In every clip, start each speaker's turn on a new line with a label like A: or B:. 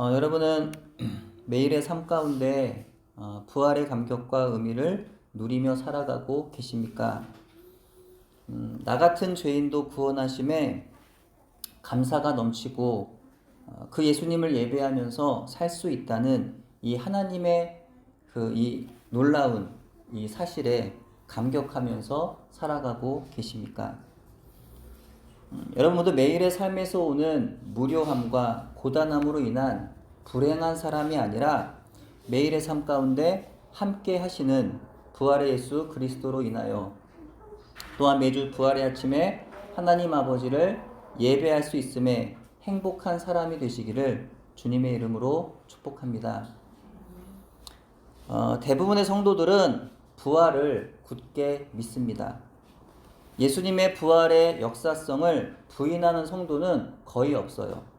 A: 어, 여러분은 매일의 삶 가운데 어, 부활의 감격과 의미를 누리며 살아가고 계십니까? 음, 나 같은 죄인도 구원하심에 감사가 넘치고 어, 그 예수님을 예배하면서 살 수 있다는 이 하나님의 그 이 놀라운 이 사실에 감격하면서 살아가고 계십니까? 음, 여러분 모두 매일의 삶에서 오는 무료함과 고단함으로 인한 불행한 사람이 아니라 매일의 삶 가운데 함께 하시는 부활의 예수 그리스도로 인하여 또한 매주 부활의 아침에 하나님 아버지를 예배할 수 있음에 행복한 사람이 되시기를 주님의 이름으로 축복합니다. 어, 대부분의 성도들은 부활을 굳게 믿습니다. 예수님의 부활의 역사성을 부인하는 성도는 거의 없어요.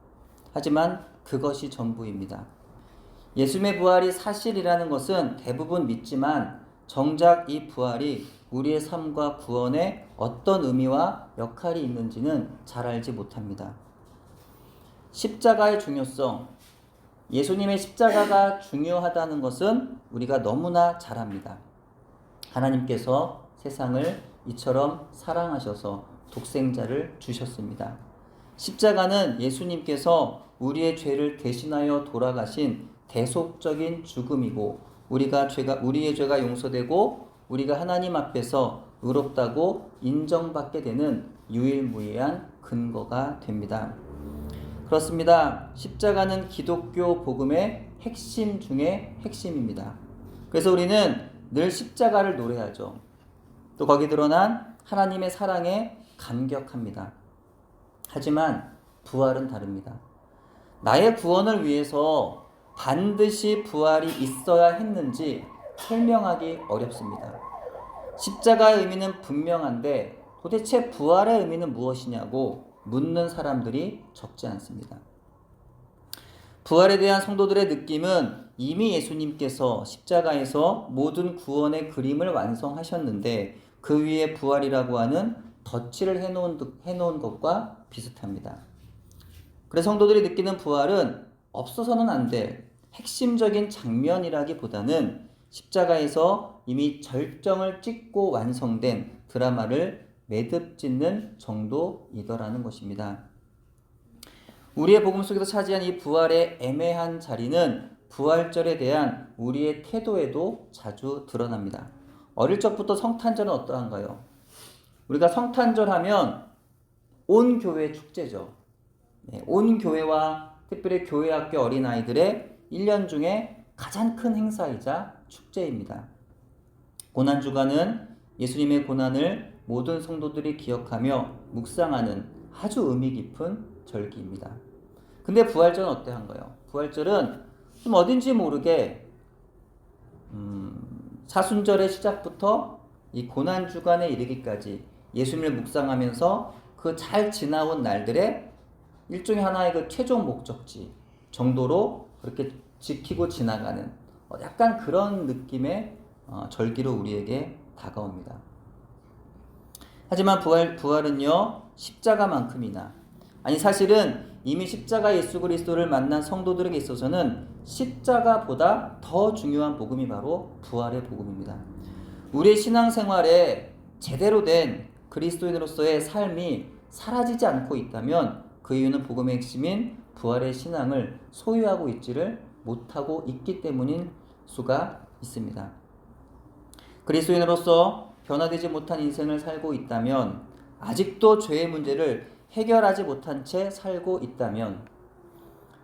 A: 하지만 그것이 전부입니다. 예수님의 부활이 사실이라는 것은 대부분 믿지만 정작 이 부활이 우리의 삶과 구원에 어떤 의미와 역할이 있는지는 잘 알지 못합니다. 십자가의 중요성, 예수님의 십자가가 중요하다는 것은 우리가 너무나 잘 압니다. 하나님께서 세상을 이처럼 사랑하셔서 독생자를 주셨습니다. 십자가는 예수님께서 우리의 죄를 대신하여 돌아가신 대속적인 죽음이고 우리가 죄가 우리의 죄가 용서되고 우리가 하나님 앞에서 의롭다고 인정받게 되는 유일무이한 근거가 됩니다. 그렇습니다. 십자가는 기독교 복음의 핵심 중의 핵심입니다. 그래서 우리는 늘 십자가를 노래하죠. 또 거기 드러난 하나님의 사랑에 감격합니다. 하지만 부활은 다릅니다. 나의 구원을 위해서 반드시 부활이 있어야 했는지 설명하기 어렵습니다. 십자가의 의미는 분명한데 도대체 부활의 의미는 무엇이냐고 묻는 사람들이 적지 않습니다. 부활에 대한 성도들의 느낌은 이미 예수님께서 십자가에서 모든 구원의 그림을 완성하셨는데 그 위에 부활이라고 하는 덧칠을 해놓은, 해놓은 것과 비슷합니다. 그래서 성도들이 느끼는 부활은 없어서는 안 될 핵심적인 장면이라기보다는 십자가에서 이미 절정을 찍고 완성된 드라마를 매듭 짓는 정도이더라는 것입니다. 우리의 복음 속에서 차지한 이 부활의 애매한 자리는 부활절에 대한 우리의 태도에도 자주 드러납니다. 어릴 적부터 성탄절은 어떠한가요? 우리가 성탄절 하면 온 교회 축제죠. 네, 온 교회와 특별히 교회 학교 어린아이들의 1년 중에 가장 큰 행사이자 축제입니다. 고난주간은 예수님의 고난을 모든 성도들이 기억하며 묵상하는 아주 의미 깊은 절기입니다. 근데 부활절은 어때한가요? 부활절은 좀 어딘지 모르게 음, 사순절의 시작부터 이 고난 주간에 이르기까지 예수님을 묵상하면서 그 잘 지나온 날들의 일종의 하나의 그 최종 목적지 정도로 그렇게 지키고 지나가는 어, 약간 그런 느낌의 어, 절기로 우리에게 다가옵니다. 하지만 부활 부활은요 십자가만큼이나 아니 사실은 이미 십자가 예수 그리스도를 만난 성도들에게 있어서는 십자가보다 더 중요한 복음이 바로 부활의 복음입니다. 우리의 신앙생활에 제대로 된 그리스도인으로서의 삶이 사라지지 않고 있다면 그 이유는 복음의 핵심인 부활의 신앙을 소유하고 있지를 못하고 있기 때문인 수가 있습니다. 그리스도인으로서 변화되지 못한 인생을 살고 있다면 아직도 죄의 문제를 해결하지 못한 채 살고 있다면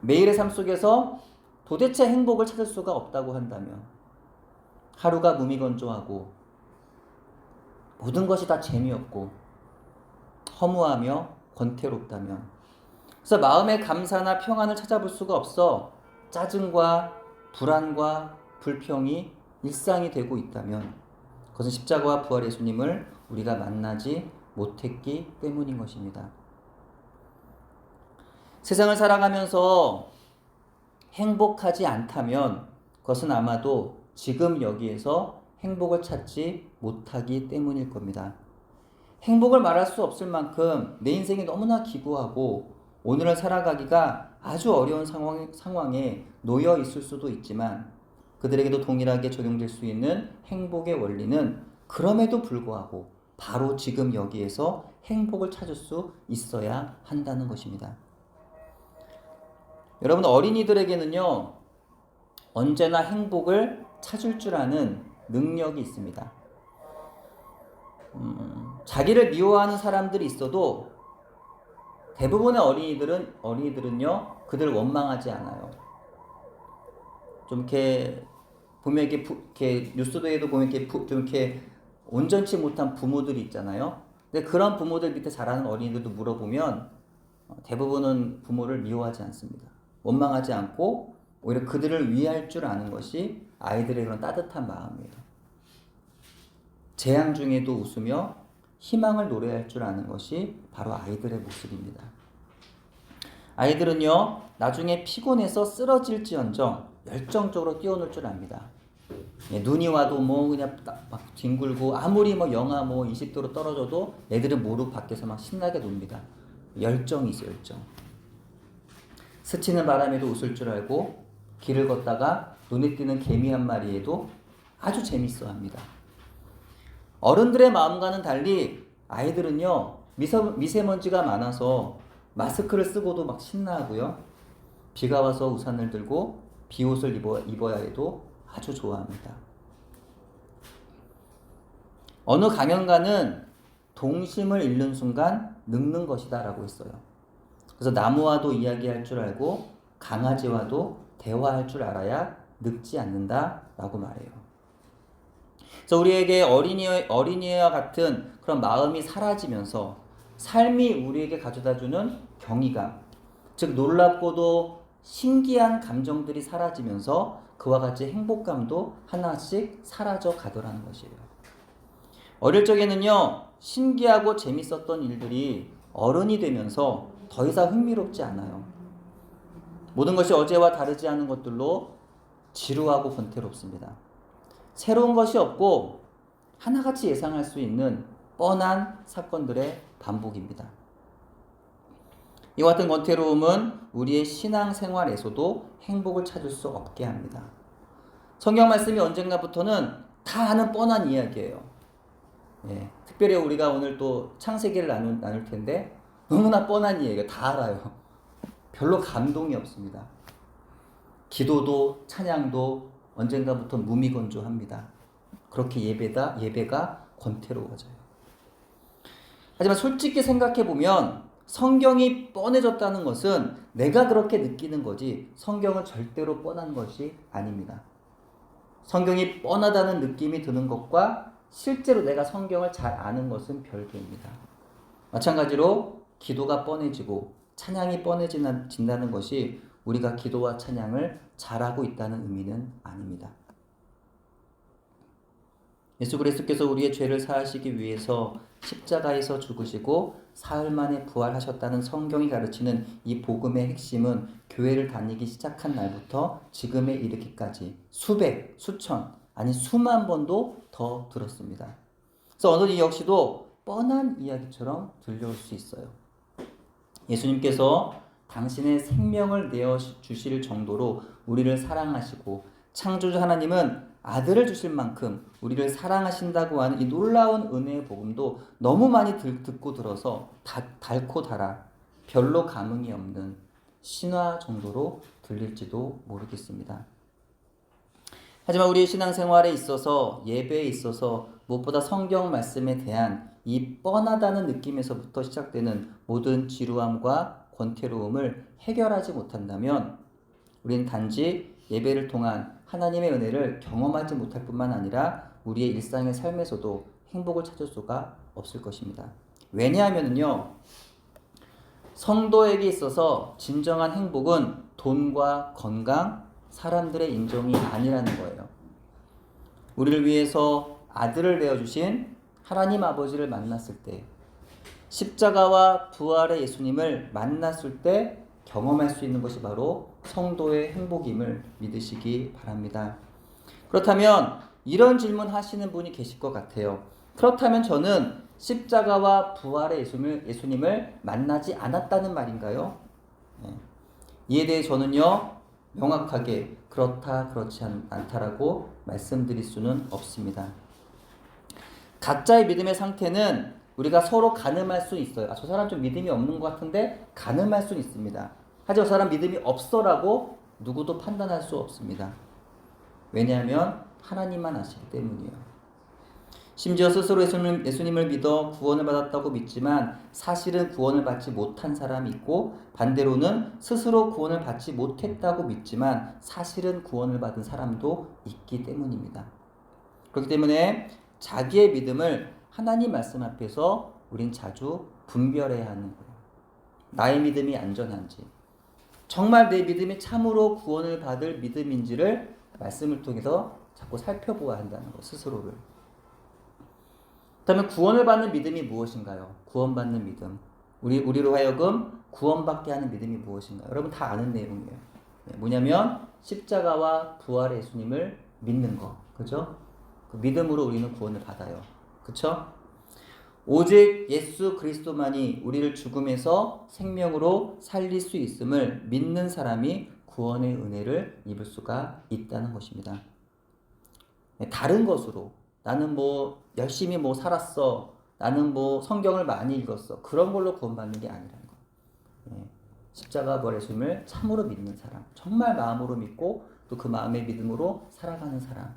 A: 매일의 삶 속에서 도대체 행복을 찾을 수가 없다고 한다면 하루가 무미건조하고 모든 것이 다 재미없고 허무하며 권태롭다면 그래서 마음의 감사나 평안을 찾아볼 수가 없어 짜증과 불안과 불평이 일상이 되고 있다면 그것은 십자가와 부활 예수님을 우리가 만나지 못했기 때문인 것입니다. 세상을 살아가면서 행복하지 않다면 그것은 아마도 지금 여기에서 행복을 찾지 못하기 때문일 겁니다. 행복을 말할 수 없을 만큼 내 인생이 너무나 기구하고 오늘을 살아가기가 아주 어려운 상황, 상황에 놓여 있을 수도 있지만 그들에게도 동일하게 적용될 수 있는 행복의 원리는 그럼에도 불구하고 바로 지금 여기에서 행복을 찾을 수 있어야 한다는 것입니다. 여러분 어린이들에게는요 언제나 행복을 찾을 줄 아는 능력이 있습니다. 음, 자기를 미워하는 사람들이 있어도 대부분의 어린이들은 어린이들은요 그들 원망하지 않아요. 좀 이렇게 보면 이렇게, 부, 이렇게 뉴스도에도 보면 이렇게 부, 좀 이렇게 온전치 못한 부모들이 있잖아요. 근데 그런 부모들 밑에 자라는 어린이들도 물어보면 어, 대부분은 부모를 미워하지 않습니다. 원망하지 않고 오히려 그들을 위할 줄 아는 것이 아이들의 그런 따뜻한 마음이에요. 재앙 중에도 웃으며 희망을 노래할 줄 아는 것이 바로 아이들의 모습입니다. 아이들은요, 나중에 피곤해서 쓰러질지언정 열정적으로 뛰어놀 줄 압니다. 예, 눈이 와도 뭐 그냥 막 뒹굴고 아무리 뭐 영하 뭐 20도로 떨어져도 애들은 모르고 밖에서 막 신나게 놉니다. 열정이 있어요, 열정. 스치는 바람에도 웃을 줄 알고 길을 걷다가 눈에 띄는 개미 한 마리에도 아주 재밌어 합니다. 어른들의 마음과는 달리 아이들은요 미세먼지가 많아서 마스크를 쓰고도 막 신나하고요 비가 와서 우산을 들고 비옷을 입어, 입어야 해도 아주 좋아합니다. 어느 강연가는 동심을 잃는 순간 늙는 것이다 라고 했어요. 그래서 나무와도 이야기할 줄 알고 강아지와도 대화할 줄 알아야 늙지 않는다 라고 말해요. 그래서 우리에게 어린이 어린이와 같은 그런 마음이 사라지면서 삶이 우리에게 가져다주는 경이감, 즉 놀랍고도 신기한 감정들이 사라지면서 그와 같이 행복감도 하나씩 사라져 가더라는 것이에요. 어릴 적에는요 신기하고 재밌었던 일들이 어른이 되면서 더 이상 흥미롭지 않아요. 모든 것이 어제와 다르지 않은 것들로 지루하고 권태롭습니다. 새로운 것이 없고 하나같이 예상할 수 있는 뻔한 사건들의 반복입니다. 이와 같은 권태로움은 우리의 신앙 생활에서도 행복을 찾을 수 없게 합니다. 성경 말씀이 언젠가부터는 다 아는 뻔한 이야기예요. 예, 특별히 우리가 오늘 또 창세기를 나눌, 나눌 텐데 너무나 뻔한 이야기가 다 알아요. 별로 감동이 없습니다. 기도도 찬양도 언젠가부터 무미건조합니다. 그렇게 예배다 예배가 권태로워져요. 하지만 솔직히 생각해 보면 성경이 뻔해졌다는 것은 내가 그렇게 느끼는 거지 성경은 절대로 뻔한 것이 아닙니다. 성경이 뻔하다는 느낌이 드는 것과 실제로 내가 성경을 잘 아는 것은 별개입니다. 마찬가지로 기도가 뻔해지고 찬양이 뻔해진다는 것이 우리가 기도와 찬양을 잘하고 있다는 의미는 아닙니다. 예수 그리스도께서 우리의 죄를 사하시기 위해서 십자가에서 죽으시고 사흘 만에 부활하셨다는 성경이 가르치는 이 복음의 핵심은 교회를 다니기 시작한 날부터 지금에 이르기까지 수백, 수천, 아니 수만 번도 더 들었습니다. 그래서 어느 이 역시도 뻔한 이야기처럼 들려올 수 있어요. 예수님께서 당신의 생명을 내어 주실 정도로 우리를 사랑하시고 창조주 하나님은 아들을 주실 만큼 우리를 사랑하신다고 하는 이 놀라운 은혜의 복음도 너무 많이 듣고 들어서 다, 달고 달아 별로 감흥이 없는 신화 정도로 들릴지도 모르겠습니다. 하지만 우리의 신앙생활에 있어서 예배에 있어서 무엇보다 성경 말씀에 대한 이 뻔하다는 느낌에서부터 시작되는 모든 지루함과 권태로움을 해결하지 못한다면 우리는 단지 예배를 통한 하나님의 은혜를 경험하지 못할 뿐만 아니라 우리의 일상의 삶에서도 행복을 찾을 수가 없을 것입니다. 왜냐하면요. 성도에게 있어서 진정한 행복은 돈과 건강, 사람들의 인정이 아니라는 거예요. 우리를 위해서 아들을 내어주신 하나님 아버지를 만났을 때, 십자가와 부활의 예수님을 만났을 때 경험할 수 있는 것이 바로 성도의 행복임을 믿으시기 바랍니다. 그렇다면 이런 질문 하시는 분이 계실 것 같아요. 그렇다면 저는 십자가와 부활의 예수님을, 예수님을 만나지 않았다는 말인가요? 예. 이에 대해 저는요 명확하게 그렇다 그렇지 않, 않다라고 말씀드릴 수는 없습니다. 각자의 믿음의 상태는 우리가 서로 가늠할 수 있어요. 아, 저 사람 좀 믿음이 없는 것 같은데 가늠할 수 있습니다. 하지만 저 사람 믿음이 없어라고 누구도 판단할 수 없습니다. 왜냐하면 하나님만 아시기 때문이에요. 심지어 스스로 예수님을, 예수님을 믿어 구원을 받았다고 믿지만 사실은 구원을 받지 못한 사람이 있고 반대로는 스스로 구원을 받지 못했다고 믿지만 사실은 구원을 받은 사람도 있기 때문입니다. 그렇기 때문에 자기의 믿음을 하나님 말씀 앞에서 우린 자주 분별해야 하는 거예요. 나의 믿음이 안전한지, 정말 내 믿음이 참으로 구원을 받을 믿음인지를 말씀을 통해서 자꾸 살펴보아야 한다는 거, 스스로를. 그 다음에 구원을 받는 믿음이 무엇인가요? 구원받는 믿음. 우리 우리로 하여금 구원받게 하는 믿음이 무엇인가요? 여러분 다 아는 내용이에요. 네, 뭐냐면 십자가와 부활의 예수님을 믿는 거. 그죠? 그 믿음으로 우리는 구원을 받아요. 그쵸? 오직 예수 그리스도만이 우리를 죽음에서 생명으로 살릴 수 있음을 믿는 사람이 구원의 은혜를 입을 수가 있다는 것입니다. 네, 다른 것으로 나는 뭐 열심히 뭐 살았어. 나는 뭐 성경을 많이 읽었어. 그런 걸로 구원받는 게 아니라는 거. 예. 십자가 버리심을 참으로 믿는 사람. 정말 마음으로 믿고 또 그 마음의 믿음으로 살아가는 사람.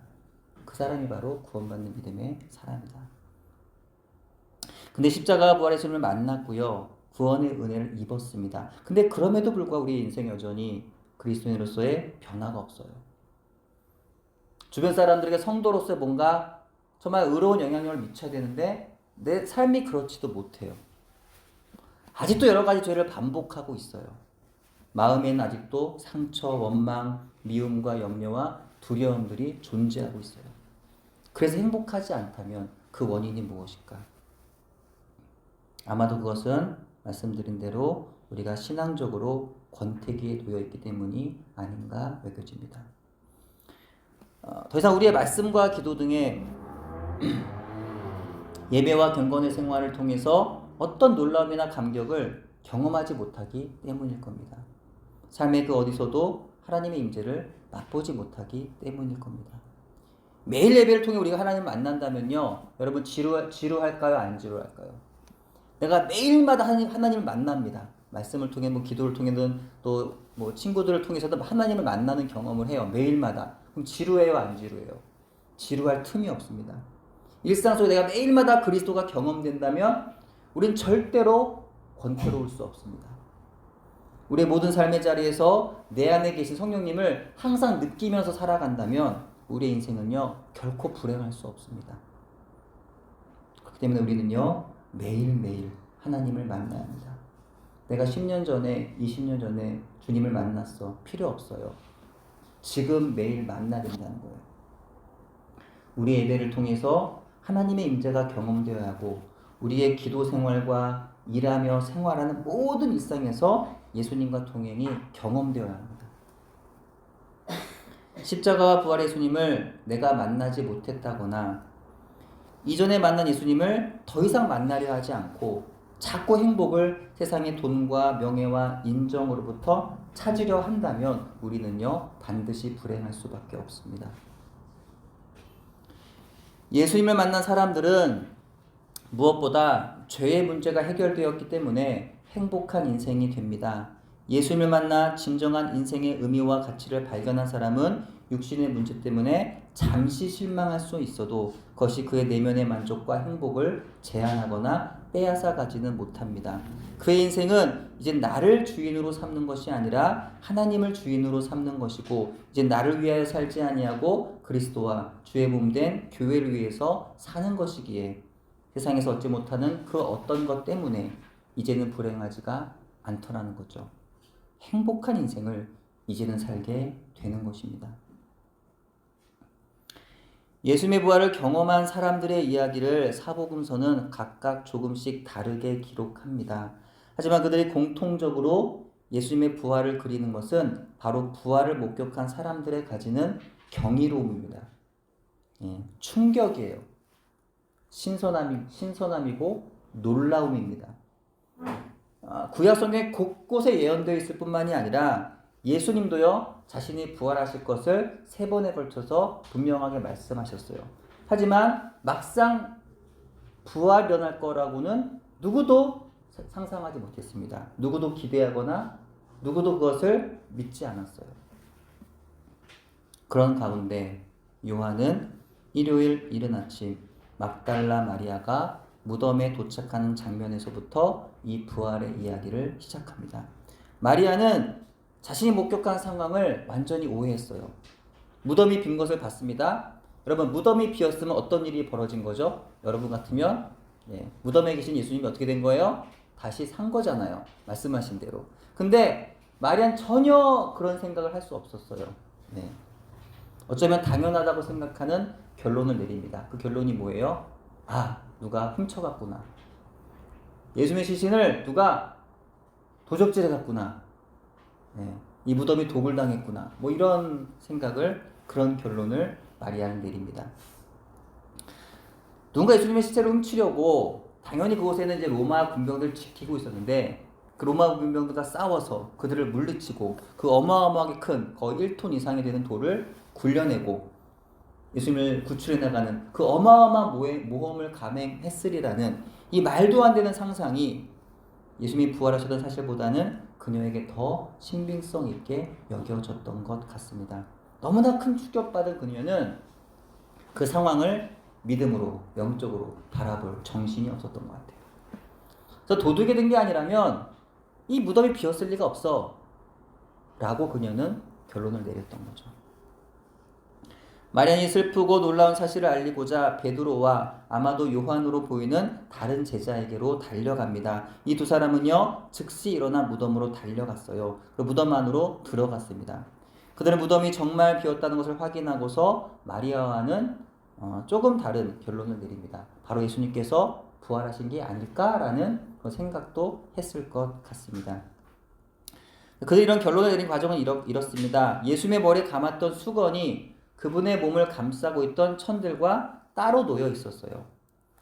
A: 그 사람이 바로 구원받는 믿음의 사람이다. 근데 십자가 부활의 주님을 만났고요. 구원의 은혜를 입었습니다. 근데 그럼에도 불구하고 우리 인생 여전히 그리스도인으로서의 변화가 없어요. 주변 사람들에게 성도로서 뭔가 정말 의로운 영향력을 미쳐야 되는데 내 삶이 그렇지도 못해요. 아직도 여러 가지 죄를 반복하고 있어요. 마음에는 아직도 상처, 원망, 미움과 염려와 두려움들이 존재하고 있어요. 그래서 행복하지 않다면 그 원인이 무엇일까? 아마도 그것은 말씀드린 대로 우리가 신앙적으로 권태기에 놓여 있기 때문이 아닌가 여겨집니다. 어, 더 이상 우리의 말씀과 기도 등의 예배와 경건의 생활을 통해서 어떤 놀라움이나 감격을 경험하지 못하기 때문일 겁니다. 삶의 그 어디서도 하나님의 임재를 맛보지 못하기 때문일 겁니다. 매일 예배를 통해 우리가 하나님을 만난다면요, 여러분 지루 지루할까요, 안 지루할까요? 내가 매일마다 하나님 하나님을 만납니다. 말씀을 통해 뭐 기도를 통해든 또 뭐 친구들을 통해서도 하나님을 만나는 경험을 해요. 매일마다. 그럼 지루해요, 안 지루해요? 지루할 틈이 없습니다. 일상 속에 내가 매일마다 그리스도가 경험된다면 우린 절대로 권태로울 수 없습니다. 우리의 모든 삶의 자리에서 내 안에 계신 성령님을 항상 느끼면서 살아간다면 우리의 인생은요 결코 불행할 수 없습니다. 그렇기 때문에 우리는요 매일매일 하나님을 만나야 합니다. 내가 10년 전에, 20년 전에 주님을 만났어. 필요 없어요. 지금 매일 만나야 된다는 거예요. 우리 예배를 통해서 하나님의 임재가 경험되어야 하고 우리의 기도 생활과 일하며 생활하는 모든 일상에서 예수님과 동행이 경험되어야 합니다. 십자가와 부활의 예수님을 내가 만나지 못했다거나 이전에 만난 예수님을 더 이상 만나려 하지 않고 자꾸 행복을 세상의 돈과 명예와 인정으로부터 찾으려 한다면 우리는요 반드시 불행할 수밖에 없습니다. 예수님을 만난 사람들은 무엇보다 죄의 문제가 해결되었기 때문에 행복한 인생이 됩니다. 예수님을 만나 진정한 인생의 의미와 가치를 발견한 사람은 육신의 문제 때문에 잠시 실망할 수 있어도 그것이 그의 내면의 만족과 행복을 제한하거나 빼앗아 가지는 못합니다. 그의 인생은 이제 나를 주인으로 삼는 것이 아니라 하나님을 주인으로 삼는 것이고 이제 나를 위하여 살지 아니하고 그리스도와 주의 몸된 교회를 위해서 사는 것이기에 세상에서 얻지 못하는 그 어떤 것 때문에 이제는 불행하지가 않더라는 거죠. 행복한 인생을 이제는 살게 되는 것입니다. 예수님의 부활을 경험한 사람들의 이야기를 사복음서는 각각 조금씩 다르게 기록합니다. 하지만 그들이 공통적으로 예수님의 부활을 그리는 것은 바로 부활을 목격한 사람들의 가지는 경이로움입니다. 예, 충격이에요. 신선함이, 신선함이고 놀라움입니다. 어, 구약 성경에 곳곳에 예언되어 있을 뿐만이 아니라 예수님도요 자신이 부활하실 것을 세 번에 걸쳐서 분명하게 말씀하셨어요. 하지만 막상 부활 일어날 거라고는 누구도 사- 상상하지 못했습니다. 누구도 기대하거나 누구도 그것을 믿지 않았어요. 그런 가운데 요한은 일요일 이른 아침 막달라 마리아가 무덤에 도착하는 장면에서부터 이 부활의 이야기를 시작합니다. 마리아는 자신이 목격한 상황을 완전히 오해했어요. 무덤이 빈 것을 봤습니다. 여러분 무덤이 비었으면 어떤 일이 벌어진 거죠? 여러분 같으면 예, 무덤에 계신 예수님이 어떻게 된 거예요? 다시 산 거잖아요. 말씀하신 대로. 근데 마리아는 전혀 그런 생각을 할 수 없었어요. 네. 어쩌면 당연하다고 생각하는 결론을 내립니다. 그 결론이 뭐예요? 아, 누가 훔쳐갔구나. 예수님의 시신을 누가 도적질해 갔구나. 네, 이 무덤이 독을 당했구나. 뭐 이런 생각을 그런 결론을 마리아는 내립니다. 누군가 예수님의 시체를 훔치려고 당연히 그곳에는 이제 로마 군병들 지키고 있었는데 그 로마 군병들과 싸워서 그들을 물리치고 그 어마어마하게 큰 거의 1톤 이상이 되는 돌을 굴려내고 예수님을 구출해 나가는 그 어마어마한 모험을 감행했으리라는 이 말도 안 되는 상상이 예수님이 부활하셨던 사실보다는 그녀에게 더 신빙성 있게 여겨졌던 것 같습니다. 너무나 큰 충격받은 그녀는 그 상황을 믿음으로 영적으로 바라볼 정신이 없었던 것 같아요. 그래서 도둑이 된 게 아니라면 이 무덤이 비었을 리가 없어 라고 그녀는 결론을 내렸던 거죠. 마리안이 슬프고 놀라운 사실을 알리고자 베드로와 아마도 요한으로 보이는 다른 제자에게로 달려갑니다. 이 두 사람은요 즉시 일어나 무덤으로 달려갔어요. 그 무덤 안으로 들어갔습니다. 그들은 무덤이 정말 비었다는 것을 확인하고서 마리아와는 어, 조금 다른 결론을 내립니다. 바로 예수님께서 부활하신 게 아닐까라는 그런 생각도 했을 것 같습니다. 그들이 이런 결론을 내린 과정은 이렇, 이렇습니다. 예수님의 머리에 감았던 수건이 그분의 몸을 감싸고 있던 천들과 따로 놓여 있었어요.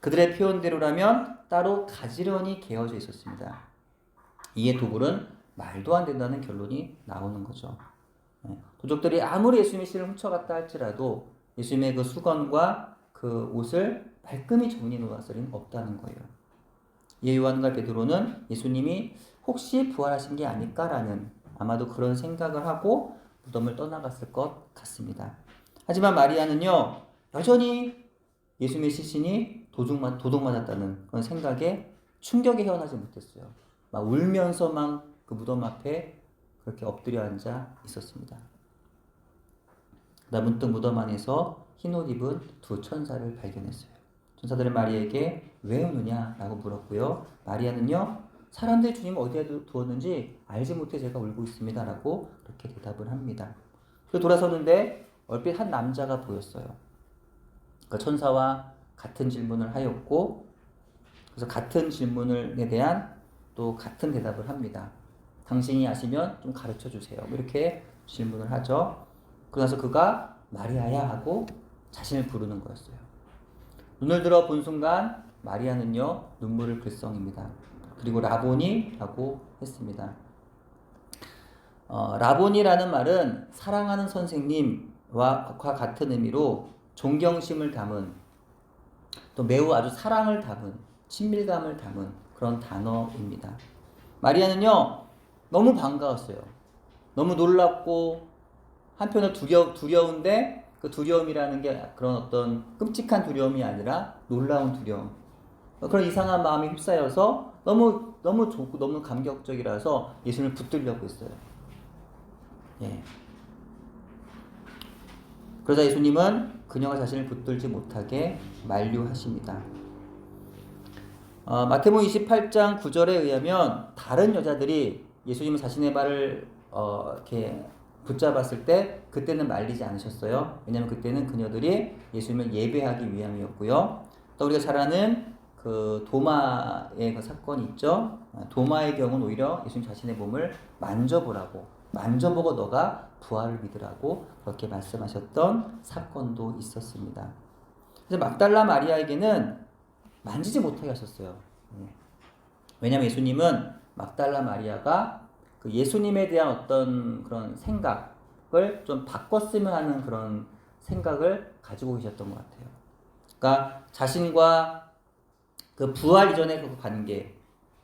A: 그들의 표현대로라면 따로 가지런히 개어져 있었습니다. 이에 도굴은 말도 안 된다는 결론이 나오는 거죠. 네. 도적들이 아무리 예수님의 신을 훔쳐갔다 할지라도 예수님의 그 수건과 그 옷을 말끔히 정리 놓았을 리는 없다는 거예요. 예 요한과 베드로는 예수님이 혹시 부활하신 게 아닐까라는 아마도 그런 생각을 하고 무덤을 떠나갔을 것 같습니다. 하지만 마리아는요 여전히 예수님의 시신이 도둑 맞 도둑 맞았다는 그런 생각에 충격에 헤어나지 못했어요. 막 울면서 막 그 무덤 앞에 그렇게 엎드려 앉아 있었습니다. 그다 문득 무덤 안에서 흰옷 입은 두 천사를 발견했어요. 천사들은 마리아에게 왜 우느냐라고 물었고요. 마리아는요 사람들이 주님 어디에 두- 두었는지 알지 못해 제가 울고 있습니다라고 그렇게 대답을 합니다. 그 돌아서는데 얼핏 한 남자가 보였어요. 그 천사와 같은 질문을 하였고 그래서 같은 질문에 대한 또 같은 대답을 합니다. 당신이 아시면 좀 가르쳐 주세요. 이렇게 질문을 하죠. 그러나서 그가 마리아야 하고 자신을 부르는 거였어요. 눈을 들어 본 순간 마리아는요 눈물을 글썽입니다. 그리고 라보니라고 했습니다. 어, 라보니라는 말은 사랑하는 선생님 과 같은 의미로 존경심을 담은 또 매우 아주 사랑을 담은 친밀감을 담은 그런 단어입니다. 마리아는요 너무 반가웠어요. 너무 놀랍고 한편으로 두려, 두려운데 그 두려움이라는 게 그런 어떤 끔찍한 두려움이 아니라 놀라운 두려움. 그런 이상한 마음이 휩싸여서 너무 너무 좋고 너무 감격적이라서 예수님을 붙들려고 했어요. 예. 그러자 예수님은 그녀가 자신을 붙들지 못하게 만류하십니다. 어, 마태복음 28장 9절에 의하면 다른 여자들이 예수님은 자신의 발을 어, 이렇게 붙잡았을 때 그때는 말리지 않으셨어요. 왜냐하면 그때는 그녀들이 예수님을 예배하기 위함이었고요. 또 우리가 잘 아는 그 도마의 그 사건이 있죠. 아, 도마의 경우는 오히려 예수님 자신의 몸을 만져보라고 만져보고 너가 부활을 믿으라고 그렇게 말씀하셨던 사건도 있었습니다. 그래서 막달라 마리아에게는 만지지 못하게 하셨어요. 예. 왜냐하면 예수님은 막달라 마리아가 그 예수님에 대한 어떤 그런 생각을 좀 바꿨으면 하는 그런 생각을 가지고 계셨던 것 같아요. 그러니까 자신과 그 부활 이전의 그 관계,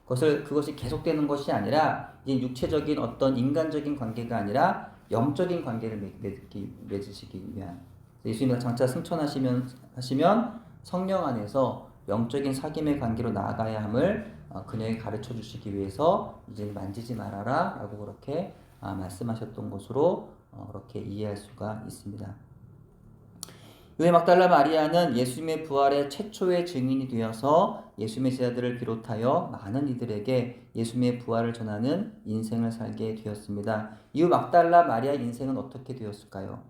A: 그것을 그것이 계속되는 것이 아니라 이제 육체적인 어떤 인간적인 관계가 아니라 영적인 관계를 맺- 맺기 맺으시기 위한 예수님이 장차 승천하시면 하시면 성령 안에서 영적인 사귐의 관계로 나아가야 함을 어, 그녀에게 가르쳐 주시기 위해서 이제 만지지 말아라 라고 그렇게 아, 말씀하셨던 것으로 어, 그렇게 이해할 수가 있습니다. 요의 막달라 마리아는 예수님의 부활의 최초의 증인이 되어서 예수님의 제자들을 비롯하여 많은 이들에게 예수님의 부활을 전하는 인생을 살게 되었습니다. 이후 막달라 마리아 인생은 어떻게 되었을까요?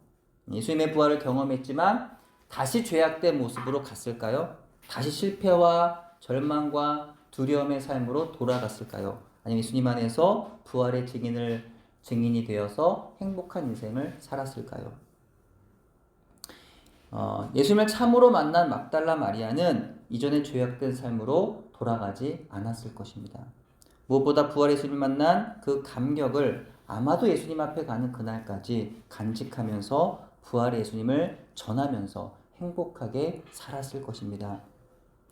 A: 예수님의 부활을 경험했지만 다시 죄악된 모습으로 갔을까요? 다시 실패와 절망과 두려움의 삶으로 돌아갔을까요? 아니면 예수님 안에서 부활의 증인을 증인이 되어서 행복한 인생을 살았을까요? 어, 예수님을 참으로 만난 막달라 마리아는 이전의 죄악된 삶으로 돌아가지 않았을 것입니다. 무엇보다 부활 예수님을 만난 그 감격을 아마도 예수님 앞에 가는 그날까지 간직하면서 부활의 예수님을 전하면서 행복하게 살았을 것입니다.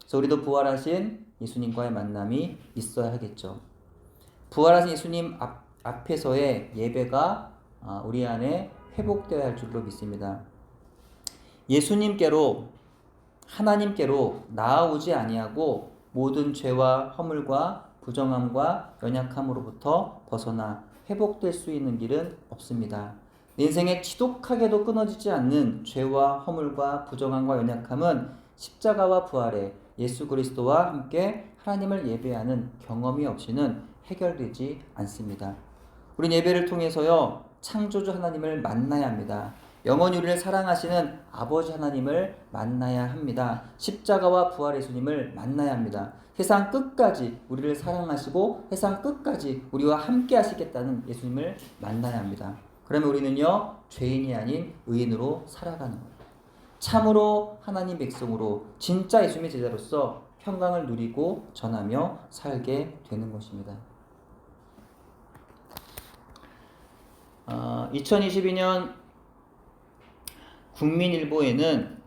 A: 그래서 우리도 부활하신 예수님과의 만남이 있어야 하겠죠. 부활하신 예수님 앞, 앞에서의 예배가 아, 우리 안에 회복되어야 할 줄로 믿습니다. 예수님께로 하나님께로 나아오지 아니하고 모든 죄와 허물과 부정함과 연약함으로부터 벗어나 회복될 수 있는 길은 없습니다. 내 인생에 지독하게도 끊어지지 않는 죄와 허물과 부정함과 연약함은 십자가와 부활에 예수 그리스도와 함께 하나님을 예배하는 경험이 없이는 해결되지 않습니다. 우린 예배를 통해서요 창조주 하나님을 만나야 합니다. 영원히 우리를 사랑하시는 아버지 하나님을 만나야 합니다. 십자가와 부활 예수님을 만나야 합니다. 세상 끝까지 우리를 사랑하시고 세상 끝까지 우리와 함께 하시겠다는 예수님을 만나야 합니다. 그러면 우리는요 죄인이 아닌 의인으로 살아가는 거예요. 참으로 하나님 백성으로 진짜 예수님의 제자로서 평강을 누리고 전하며 살게 되는 것입니다. 어, 2022년 국민일보에는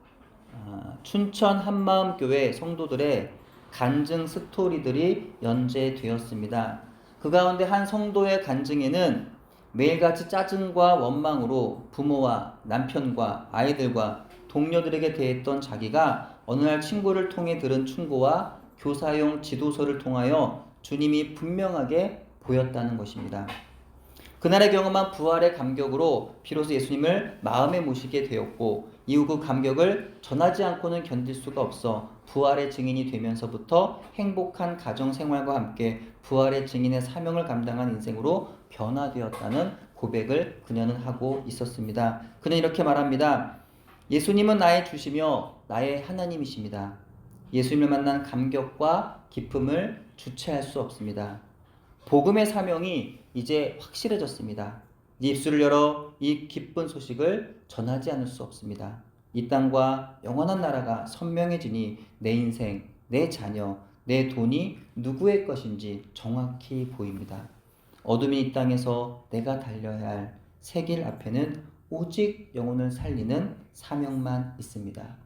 A: 어, 춘천 한마음교회 성도들의 간증 스토리들이 연재되었습니다. 그 가운데 한 성도의 간증에는 매일같이 짜증과 원망으로 부모와 남편과 아이들과 동료들에게 대했던 자기가 어느 날 친구를 통해 들은 충고와 교사용 지도서를 통하여 주님이 분명하게 보였다는 것입니다. 그날의 경험한 부활의 감격으로 비로소 예수님을 마음에 모시게 되었고 이후 그 감격을 전하지 않고는 견딜 수가 없어 부활의 증인이 되면서부터 행복한 가정 생활과 함께 부활의 증인의 사명을 감당한 인생으로 변화되었다는 고백을 그녀는 하고 있었습니다. 그는 이렇게 말합니다. 예수님은 나의 주시며 나의 하나님이십니다. 예수님을 만난 감격과 기쁨을 주체할 수 없습니다. 복음의 사명이 이제 확실해졌습니다. 네 입술을 열어 이 기쁜 소식을 전하지 않을 수 없습니다. 이 땅과 영원한 나라가 선명해지니 내 인생, 내 자녀, 내 돈이 누구의 것인지 정확히 보입니다. 어둠이 이 땅에서 내가 달려야 할 새 길 앞에는 오직 영혼을 살리는 사명만 있습니다.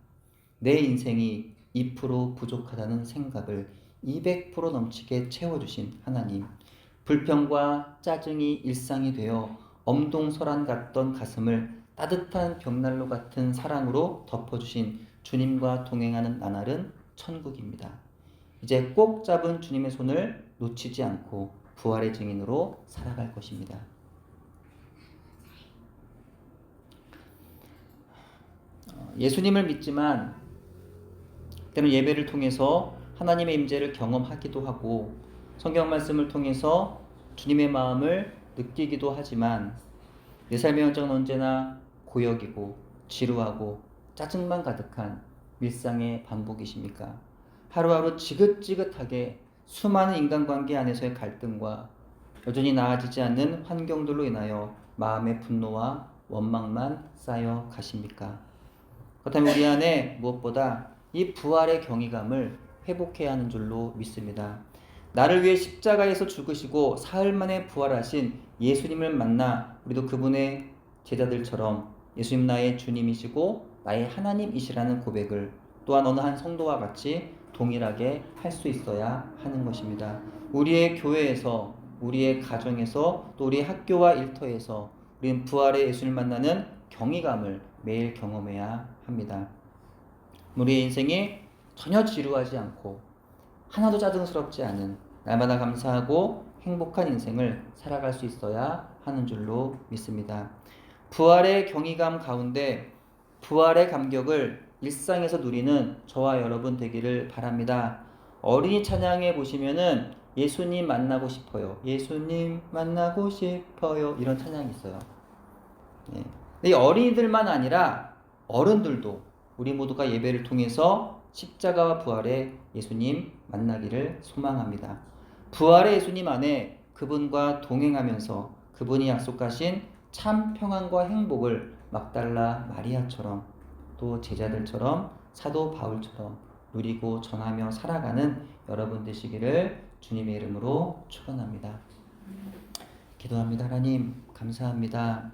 A: 내 인생이 2% 부족하다는 생각을 200% 넘치게 채워주신 하나님. 불평과 짜증이 일상이 되어 엄동설한 같던 가슴을 따뜻한 벽난로 같은 사랑으로 덮어주신 주님과 동행하는 나날은 천국입니다. 이제 꼭 잡은 주님의 손을 놓치지 않고 부활의 증인으로 살아갈 것입니다. 어, 예수님을 믿지만 때는 예배를 통해서 하나님의 임재를 경험하기도 하고 성경 말씀을 통해서 주님의 마음을 느끼기도 하지만 내 삶의 현장은 언제나 고역이고 지루하고 짜증만 가득한 일상의 반복이십니까? 하루하루 지긋지긋하게 수많은 인간관계 안에서의 갈등과 여전히 나아지지 않는 환경들로 인하여 마음의 분노와 원망만 쌓여 가십니까? 그렇다면 우리 안에 무엇보다 이 부활의 경이감을 회복해야 하는 줄로 믿습니다. 나를 위해 십자가에서 죽으시고 사흘 만에 부활하신 예수님을 만나 우리도 그분의 제자들처럼 예수님 나의 주님이시고 나의 하나님이시라는 고백을 또한 어느 한 성도와 같이 동일하게 할 수 있어야 하는 것입니다. 우리의 교회에서 우리의 가정에서 또 우리의 학교와 일터에서 우리는 부활의 예수를 만나는 경이감을 매일 경험해야 합니다. 우리의 인생이 전혀 지루하지 않고 하나도 짜증스럽지 않은 날마다 감사하고 행복한 인생을 살아갈 수 있어야 하는 줄로 믿습니다. 부활의 경이감 가운데 부활의 감격을 일상에서 누리는 저와 여러분 되기를 바랍니다. 어린이 찬양에 보시면은 예수님 만나고 싶어요. 예수님 만나고 싶어요. 이런 찬양이 있어요. 예. 근데 이 어린이들만 아니라 어른들도 우리 모두가 예배를 통해서 십자가와 부활의 예수님 만나기를 소망합니다. 부활의 예수님 안에 그분과 동행하면서 그분이 약속하신 참 평안과 행복을 막달라 마리아처럼 또 제자들처럼 사도 바울처럼 누리고 전하며 살아가는 여러분 되시기를 주님의 이름으로 축원합니다. 기도합니다. 하나님 감사합니다.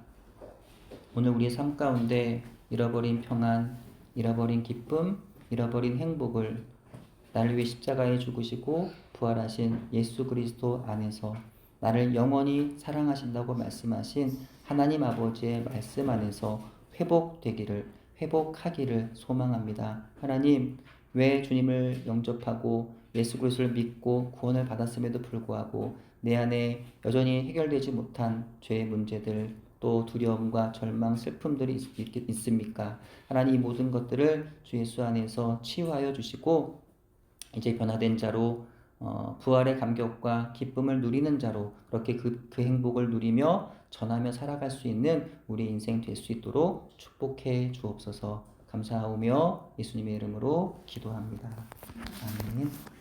A: 오늘 우리의 삶 가운데 잃어버린 평안, 잃어버린 기쁨, 잃어버린 행복을 나를 위해 십자가에 죽으시고 부활하신 예수 그리스도 안에서 나를 영원히 사랑하신다고 말씀하신 하나님 아버지의 말씀 안에서 회복되기를 회복하기를 소망합니다. 하나님 왜 주님을 영접하고 예수 그리스도를 믿고 구원을 받았음에도 불구하고 내 안에 여전히 해결되지 못한 죄의 문제들 또 두려움과 절망, 슬픔들이 있, 있, 있습니까? 하나님 이 모든 것들을 주 예수 안에서 치유하여 주시고 이제 변화된 자로 어, 부활의 감격과 기쁨을 누리는 자로 그렇게 그, 그 행복을 누리며 전하며 살아갈 수 있는 우리 인생 될 수 있도록 축복해 주옵소서 감사하오며 예수님의 이름으로 기도합니다. 아멘.